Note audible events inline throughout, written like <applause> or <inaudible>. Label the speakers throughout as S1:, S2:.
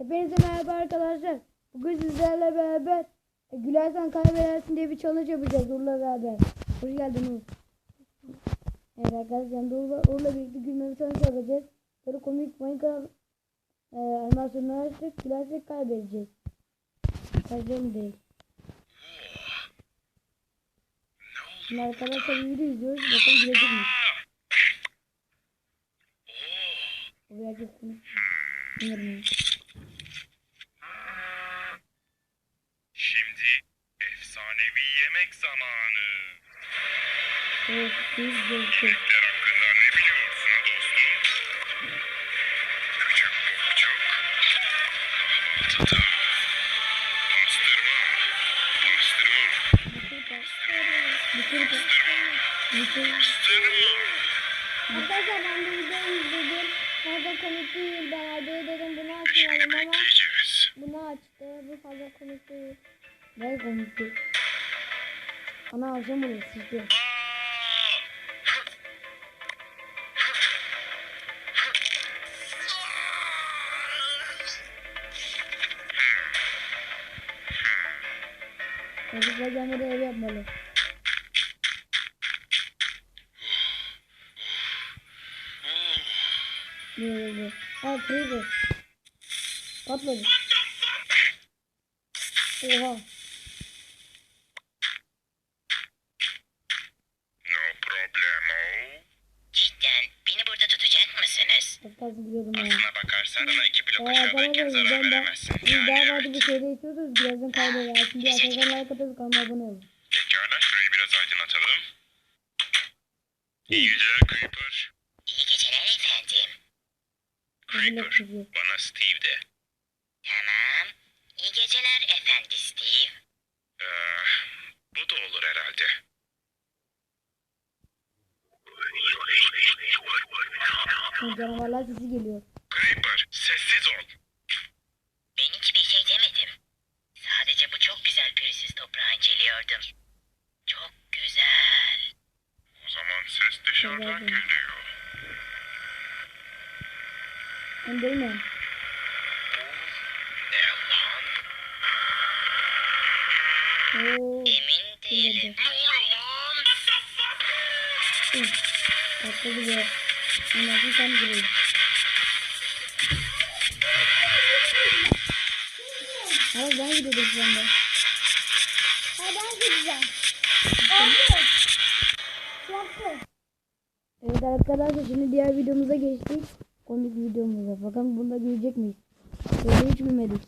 S1: Hepinize merhaba arkadaşlar. Bugün sizlerle beraber e, gülersen kaybedersin diye bir challenge yapacağız Uğur'la beraber. Hoş geldin Uğur. Evet arkadaşlar Uğur'la, Uğur'la birlikte gülme bir challenge yapacağız. Böyle komik Minecraft e, animasyonları açtık. Gülersek kaybedeceğiz. Kaybedeceğim değil. Şimdi arkadaşlar video izliyoruz. Bakalım gülecek mi? O bir erkek
S2: yemek zamanı.
S1: Evet, biz zevkli.
S2: Yemekler hakkında ne biliyorsun ha dostum? Küçük bokçuk. Kahvaltıda. Pastırma. Pastırma.
S1: Bitir
S2: Pastırma.
S3: Arkadaşlar ben de video izledim. Fazla komik değil. Arda'ya dedim bunu açmayalım ama bunu açtı. Bu fazla komik değil.
S1: Ne komikti. Ana akşam oluyor sizde.
S2: Aa!
S1: Çocuklar gelmede ev yapmalı. Ne oldu? Ha freezer. Patladı. Oha. Fazla biliyordum ya.
S2: Aslına bakarsan sana iki blok
S1: Aa
S2: aşağıdayken
S1: arkadaşlar
S2: zarar
S1: ben de
S2: veremezsin.
S1: biz
S2: Yani
S1: daha farklı bir şeyde istiyoruz. Birazdan kaybeder. Şimdi arkadaşlar like atarız kanalıma abone olun.
S2: Pekala şurayı biraz aydınlatalım. İyi geceler Creeper.
S4: İyi geceler efendim.
S2: Creeper. Bana Steve de.
S4: Tamam. İyi geceler efendi Steve.
S2: Ee, bu da olur herhalde.
S1: Şimdi Canavarlar sesi geliyor.
S2: Creeper sessiz ol.
S4: Ben hiçbir şey demedim. Sadece bu çok güzel pürüzsüz toprağı inceliyordum. Çok güzel.
S2: O zaman ses dışarıdan
S1: Evet.
S2: geliyor.
S1: Hem değil mi?
S2: Ne lan?
S1: Oo.
S4: Emin değilim.
S2: Ne lan?
S1: Hı. Patladı be. Ondan tam gireyim. Hayır ben gidiyordum şu anda.
S3: Ha ben gideceğim. Oldu.
S1: Evet arkadaşlar şimdi diğer videomuza geçtik. Komik videomuza. Bakalım bunda gülecek miyiz? Böyle hiç gülmedik.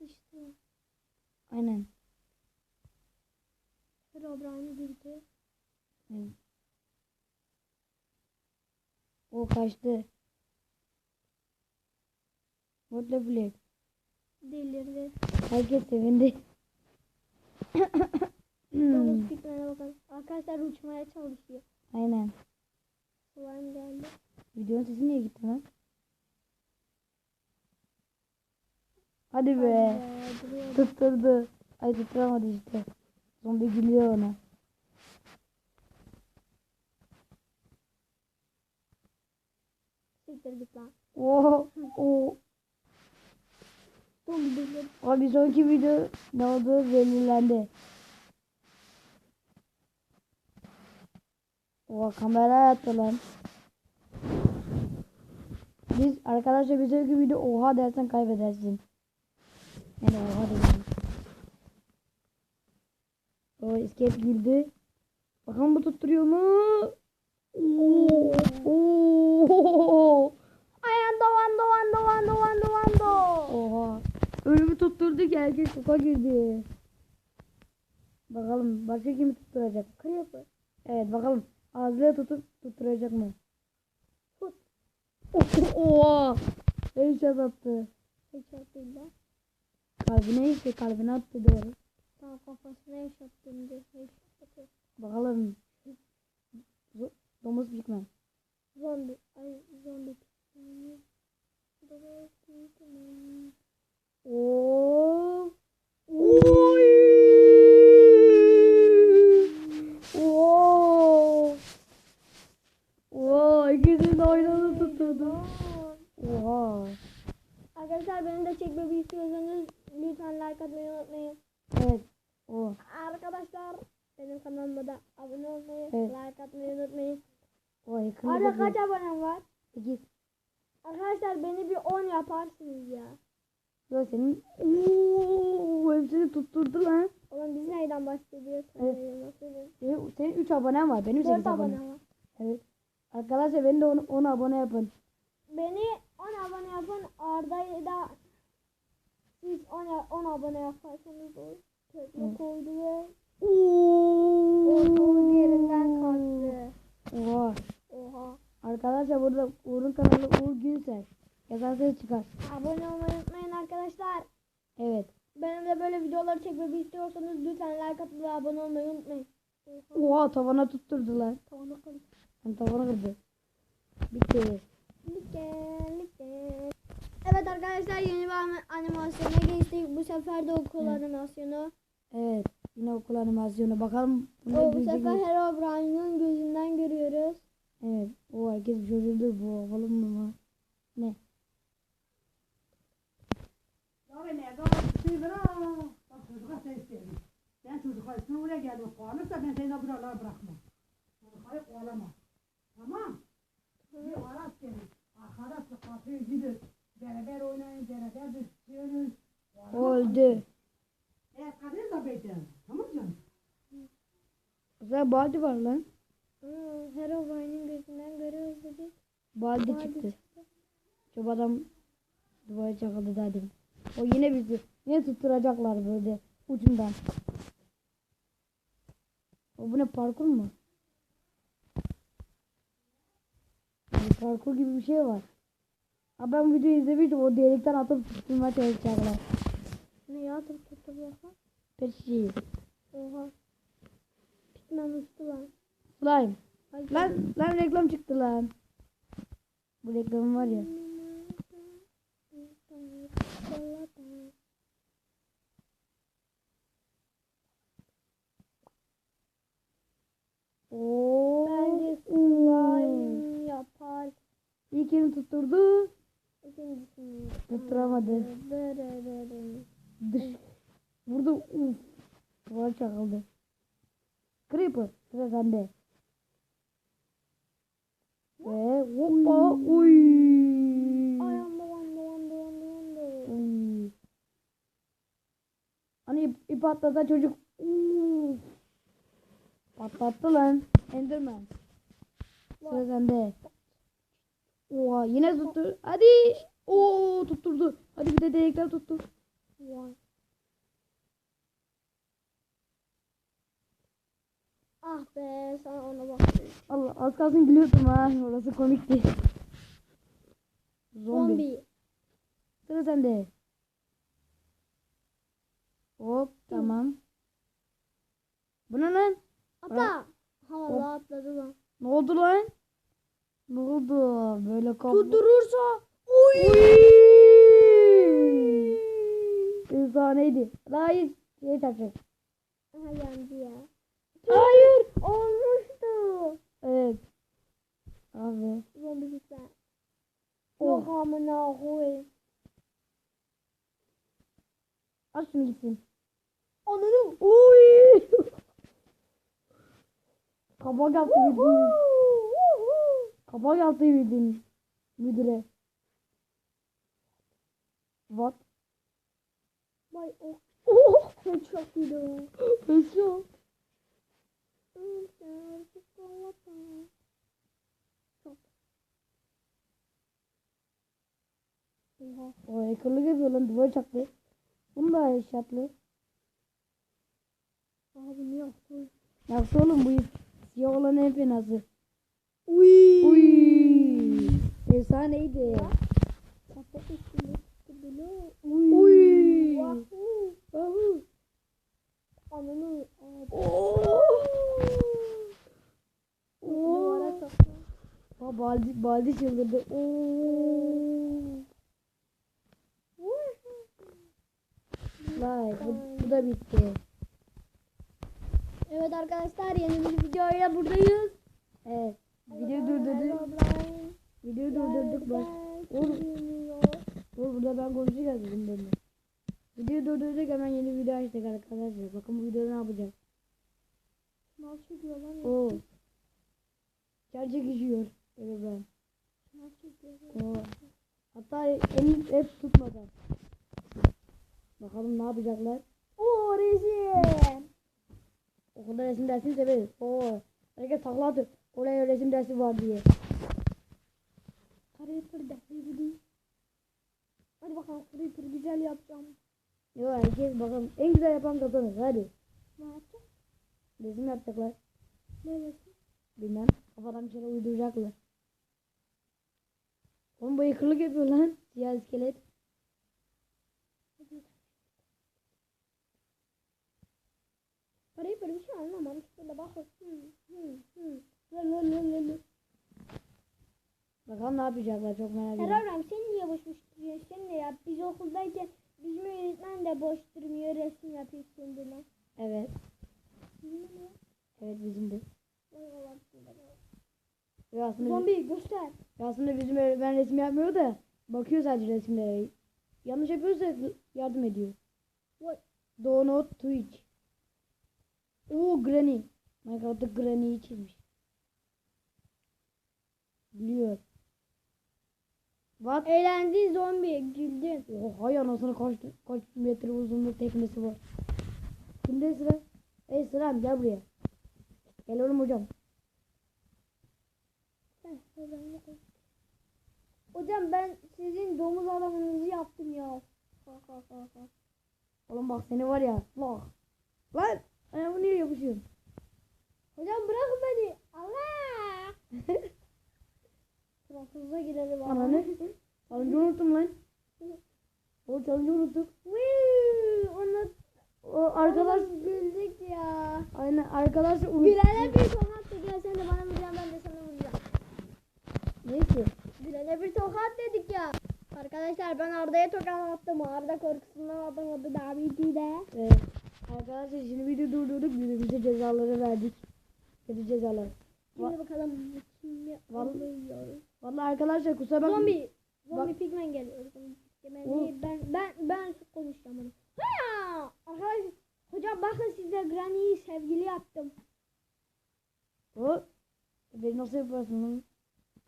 S3: İşte.
S1: Aynen.
S3: Herobrine girdi.
S1: Evet. O kaçtı. What the flag?
S3: Delirdi.
S1: Herkes sevindi.
S3: Domuz pitmene bakın. Arkadaşlar uçmaya çalışıyor.
S1: Aynen.
S3: Slime geldi.
S1: Videonun sesi niye gitti lan? Hadi be.
S3: Hadi be, duruyor.
S1: Tutturdu. Ay tutturamadı işte. Zombi gülüyor ona.
S3: Siktir git lan.
S1: Oo, oo. Bir sonraki video ne olduğu belirlendi. Oha kamera yattı lan. Biz arkadaşlar bir sonraki video oha dersen kaybedersin. Yani oha dedim. O iskelet güldü. Bakalım bu tutturuyor mu? Oo, oo.
S3: Ayan dovan dovan dovan dovan dovan do.
S1: Oha. Ölümü tutturdu ki herkes şoka girdi. Bakalım başka kimi tutturacak?
S3: Creeper.
S1: Evet bakalım. Ağzıyla tutup tutturacak mı?
S3: Tut.
S1: Oha. Headshot attı.
S3: Headshot değil lan.
S1: Kalbine işte kalbine attı doğru.
S3: Tamam kafasına headshot döndü. Headshot atıyor.
S1: Bakalım. Domuz Pigman.
S3: Zombi. Ay zombi. Domuz pitman.
S1: Oo. Oy. Oo. Oo, ikisini de aynı anda tutturdu. Oha.
S3: Arkadaşlar beni de çekmemi istiyorsanız lütfen like atmayı unutmayın.
S1: Evet. O.
S3: Arkadaşlar benim kanalıma da abone olmayı,
S1: Evet.
S3: like atmayı unutmayın.
S1: O yakını
S3: Arada kaç abonem var?
S1: 8.
S3: Arkadaşlar beni bir 10 yaparsınız ya.
S1: Yok senin. Ooo hepsini tutturdu lan.
S3: Oğlum biz neyden bahsediyoruz?
S1: Evet.
S3: Evet. Senin
S1: Senin, senin 3 abonen var. Benim 8
S3: 4
S1: abonem.
S3: abonem var.
S1: Evet. Arkadaşlar beni de 10, 10 abone yapın.
S3: Beni 10 abone yapın. Arda'yı da siz 10, 10 abone yaparsanız o tekme koydu ve
S1: Ooo.
S3: yerinden kalktı.
S1: Oha.
S3: Oha.
S1: Arkadaşlar burada Uğur'un kanalı Uğur Gülser. Yazarsanız çıkar.
S3: Abone olmayı unutmayın arkadaşlar.
S1: Evet.
S3: Benim de böyle videoları çekmemi istiyorsanız lütfen like atıp ve abone olmayı unutmayın. Oha.
S1: Tavana tutturdular.
S3: Tavana kalın.
S1: Yani tavana kırdı. Bitti.
S3: Like, like. Evet arkadaşlar yeni bir ani- animasyona geçtik. Bu sefer de okul animasyonu.
S1: Evet. Yine okul animasyonu. Bakalım
S3: O, bu sefer? Herobrine'ın gözünden görüyoruz.
S1: Evet. O herkes bir şaşırdı. Bu havalı mı? Ne?
S5: Ya ne şey bırak. Bak çocuğa ses verin. Ben çocuklar üstüne oraya geldim. Kovalırsa ben seni de buralara bırakmam. Çocukları kovalama. Tamam. Bir arat seni. Arkadaşlar kapıyı gidin. Beraber oynayın. Beraber düşüyorsunuz.
S1: O
S5: kadın da bekleyin. Tamam canım.
S1: Güzel baldi var lan.
S3: Hmm, Herobrine'ın gözünden görüyoruz dedik.
S1: Baldi
S3: Baldi
S1: çıktı. Çok adam duvara çakıldı dedim. O yine bizi. Yine tutturacaklar böyle ucundan. O bu ne parkur mu? Yani parkur gibi bir şey var. Ha ben videoyu izlemiştim. O delikten atıp tutturmaya çalışacaklar.
S3: Ne ya tıp tıp
S1: Peki.
S3: Oha. Pitman uçtu lan.
S1: Slime.
S3: Ay,
S1: Lan, lan reklam çıktı lan. Bu reklam var ya. Oo.
S3: Bence slime yapar.
S1: İlkini tutturdu.
S3: İkincisini.
S1: Tutturamadı. Dış. Burada uf. Duvar çakıldı. Creeper. Sıra sende. Ve hoppa. Uy.
S3: Ayağım dolandı dolandı dolandı dolandı.
S1: Uy. Hani ip, ip atlasa çocuk. Uf. Patlattı lan. Enderman. Sıra sende. Oha yine tuttu. Hadi. Oo tutturdu. Hadi bir de delikler tuttur.
S3: Vay. Ah be sana ona bak.
S1: Allah az kalsın gülüyordum ha. Orası komikti. Zombi.
S3: Zombi.
S1: Sıra sende. Hop tamam. Bu ne lan?
S3: Ata. Havada atladı lan.
S1: Ne oldu lan? Ne oldu? Böyle kap...
S3: Tutturursa.
S1: Uy! Efsaneydi. Hayır. Şey çarpacak.
S3: Aha yandı ya.
S1: Hayır.
S3: Olmuştu.
S1: Evet. Abi.
S3: Zombi gitme.
S1: Oh.
S3: Yok amına koyayım.
S1: Aç şunu gitsin.
S3: Ananı.
S1: Uy! Kabak yaptı bildiğin. Kabak yaptı bildiğin. Müdüre. What?
S3: Vay oh.
S1: Oh!
S3: Çok iyi.
S1: Yaşıyor.
S3: Çok. Oha.
S1: O hackerlık yapıyor lan duvar çaktı. Bunu da eşyatlı.
S3: Abi ne yaptın?
S1: Yaptı oğlum bu siyah olan en fenası.
S3: Uy.
S1: Uy! Efsaneydi.
S3: Kafa üstünde çıktı bile.
S1: Uy!
S3: Vahuu.
S1: Ahu.
S3: Ananı. Abi.
S1: Oo!
S3: Duvara
S1: Oo!
S3: çaktı.
S1: Ha, baldi, çıldırdı. Oo! Vay bu, bu da bitti.
S3: Evet arkadaşlar yeni bir videoyla buradayız.
S1: Evet. Videoyu durdurduk. Videoyu durdurduk bak. Oğlum. Dur burada ben konuşacağım bizim benimle. Video durduracak hemen yeni video açtık arkadaşlar. Bakın bu videoda ne yapacağız.
S3: Sınav çekiyor lan.
S1: Oo. Çer çekişiyor. Evet ben. Oo. Hatta en hep tutmadan. Bakalım ne yapacaklar.
S3: Oo resim.
S1: Okulda resim dersini severiz. Oo. Herkes takla atıyor. Oraya resim dersi var diye.
S3: Creeper de bu değil. Hadi bakalım Creeper güzel yapacağım.
S1: Yo herkes bakalım. En güzel yapan kazanır. Hadi.
S3: Ne yapacağım?
S1: Resim yapacaklar.
S3: Ne resim?
S1: Bilmem. Kafadan bir şeyler uyduracaklar. Oğlum bu yıkırlık yapıyor lan. Siyah iskelet.
S3: Creeper bir şey anlamamış. Şöyle bak. Hı, hı, hı. Lö, lö, lö, lö, lö.
S1: Bakalım ne yapacaklar çok merak ediyorum.
S3: Erarem sen niye boş duruyorsun? Sen de yap. Biz okuldayken bizim öğretmen de boş durmuyor. Resim yapıyor kendine.
S1: Evet. Evet bizim de.
S3: Zombi göster.
S1: Aslında bizim öğretmen resim yapmıyor da bakıyor sadece resimlere. Yanlış yapıyorsa yardım ediyor.
S3: Vay.
S1: Donut Twitch. Oo Granny. Minecraft'ta Granny'yi çizmiş. Biliyor. What?
S3: Eğlendi zombi güldün.
S1: Oha hay anasını kaç, kaç metre uzunluk teknesi var. Kimde sıra? Ey sıram gel buraya. Gel oğlum hocam.
S3: Yapalım. Hocam ben sizin domuz adamınızı yaptım ya.
S1: Oğlum bak seni var ya. Bak. Lan. Ayağımı niye yapışıyorsun?
S3: Hocam bırakın beni. Allah. <laughs> Sırasınıza girelim.
S1: Ananı. Challenge unuttum lan. O challenge unuttuk.
S3: Onu
S1: O arkadaş.
S3: Güldük ya.
S1: Aynen arkadaş unuttuk.
S3: Gülen'e bir tokat da gel sen de bana vuracaksın ben de sana vuracağım.
S1: Neyse.
S3: Gülen'e bir tokat dedik ya. Arkadaşlar ben Arda'ya tokat attım. Arda korkusundan atamadı daha bir de.
S1: Evet. Arkadaşlar şimdi video durdurduk. Birbirimize cezaları verdik. Kötü cezalar.
S3: Şimdi bakalım
S1: Vallahi-
S3: alıyoruz.
S1: Vallahi arkadaşlar kusura bakmayın.
S3: Zombi. Zombi
S1: Bak-
S3: pigmen geliyor. Değil. Ben ben ben konuşacağım onu. Arkadaşlar hocam bakın size Granny'yi sevgili yaptım.
S1: O. Beni nasıl yaparsın lan?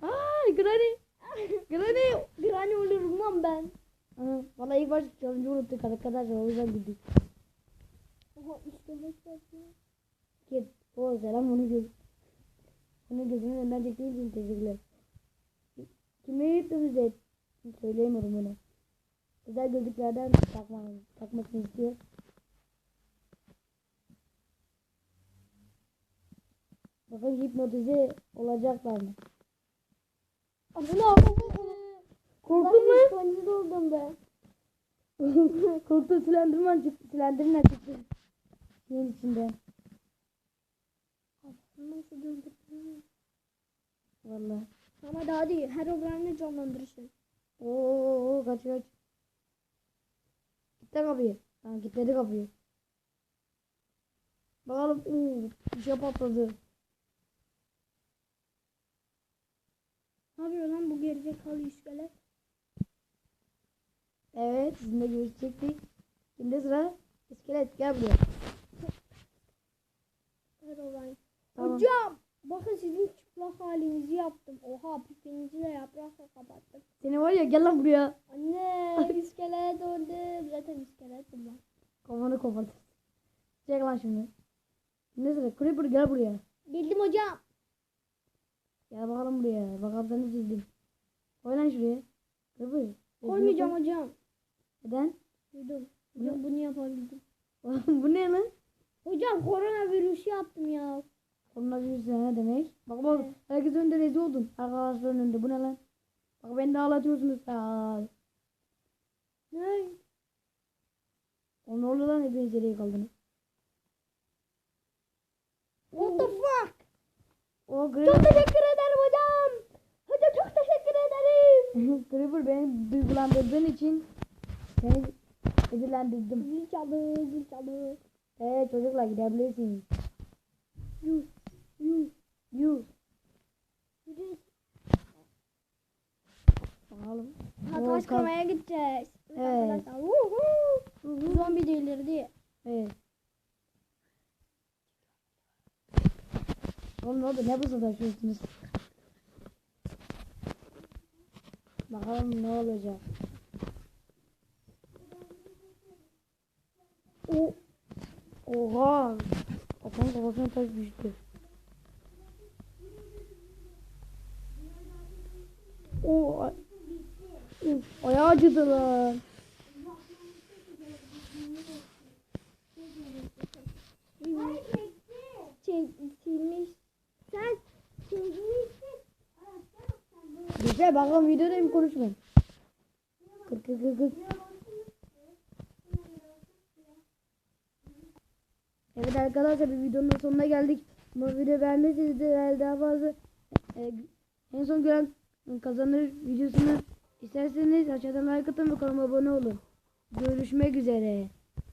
S1: Aa Granny. Granny.
S3: Granny olurum lan ben.
S1: Aha, Vallahi ilk başta challenge unuttuk arkadaşlar. O yüzden güldük.
S3: Oha iskelet yapıyor.
S1: Git. O selam onu göz. Onun gözünün önünden çektiğin için teşekkürler. Kime yırttınız et? Söyleyemiyorum bunu. Özel gözlüklerden takma, takmasını istiyor. Bakın hipnotize olacaklar mı?
S3: Abla
S1: Korktun mu?
S3: Panik oldum ben. <laughs>
S1: Korktu silendirman çıktı. Silendirmen çıktı. Şeyin içinde.
S3: Nasıl döndürdün?
S1: Vallahi.
S3: Ama daha değil. Her obranı canlandırırsın.
S1: Oo kaç kaç. Kitle kapıyı. Tamam kilitledi kapıyı. Bakalım. Bir şey patladı.
S3: Ne yapıyor lan bu gerizekalı iskelet?
S1: Evet sizinle görüşecektik. Şimdi sıra iskelet gel buraya.
S3: Her obranı.
S1: Tamam.
S3: Hocam! Bakın sizin çıplak halinizi yaptım. Oha pipinizi de yaprakla kapattım.
S1: Seni var ya gel lan buraya.
S3: Anne <laughs> iskelet oldum. Zaten iskeletim var.
S1: Kafanı kopartır. Çek lan şimdi. Şimdi sıra Creeper gel buraya.
S3: Bildim hocam.
S1: Gel bakalım buraya. Bakalım seni çizdim. Koy lan şuraya. Creeper.
S3: Koymayacağım hocam.
S1: Neden?
S3: Duydum. Hocam bunu yapabildim.
S1: Bu ne lan?
S3: Hocam koronavirüsü yaptım ya.
S1: Koronavirüs ne demek? Bak bak
S3: Evet.
S1: herkes önünde rezil oldun. Arkadaşların önünde. Bu ne lan? Bak beni de ağlatıyorsunuz. Aa,
S3: Ne?
S1: o ne oldu lan hepiniz nereye kaldınız?
S3: What the fuck?
S1: O
S3: Çok
S1: Creeper.
S3: teşekkür ederim hocam. Hocam çok teşekkür ederim. <laughs>
S1: Creeper beni duygulandırdığın için seni ödüllendirdim.
S3: Zil çaldı, zil çaldı.
S1: Eee çocuklar gidebilirsiniz.
S3: Yuh, yuh.
S1: Yuh.
S3: Yürü.
S1: Bakalım.
S3: Ha,
S1: Oo,
S3: taş
S1: kaz-
S3: kırmaya gideceğiz.
S1: Evet.
S3: Zombi delirdi.
S1: Evet. Oğlum oldu? Ne fısıldaşıyorsunuz? Bakalım ne olacak. O Oha! Kafam kafasına taş düştü. O Uf, ayağı acıdı lan.
S3: Çek, silmiş. Sen çekmişsin.
S1: Güzel bakalım videodayım konuşmayın. Kır kır kır kır. Evet arkadaşlar bir videonun sonuna geldik. Bu video beğendiyseniz de daha fazla e, en son gören kazanır videosunu isterseniz aşağıdan like atın ve kanalıma abone olun. Görüşmek üzere.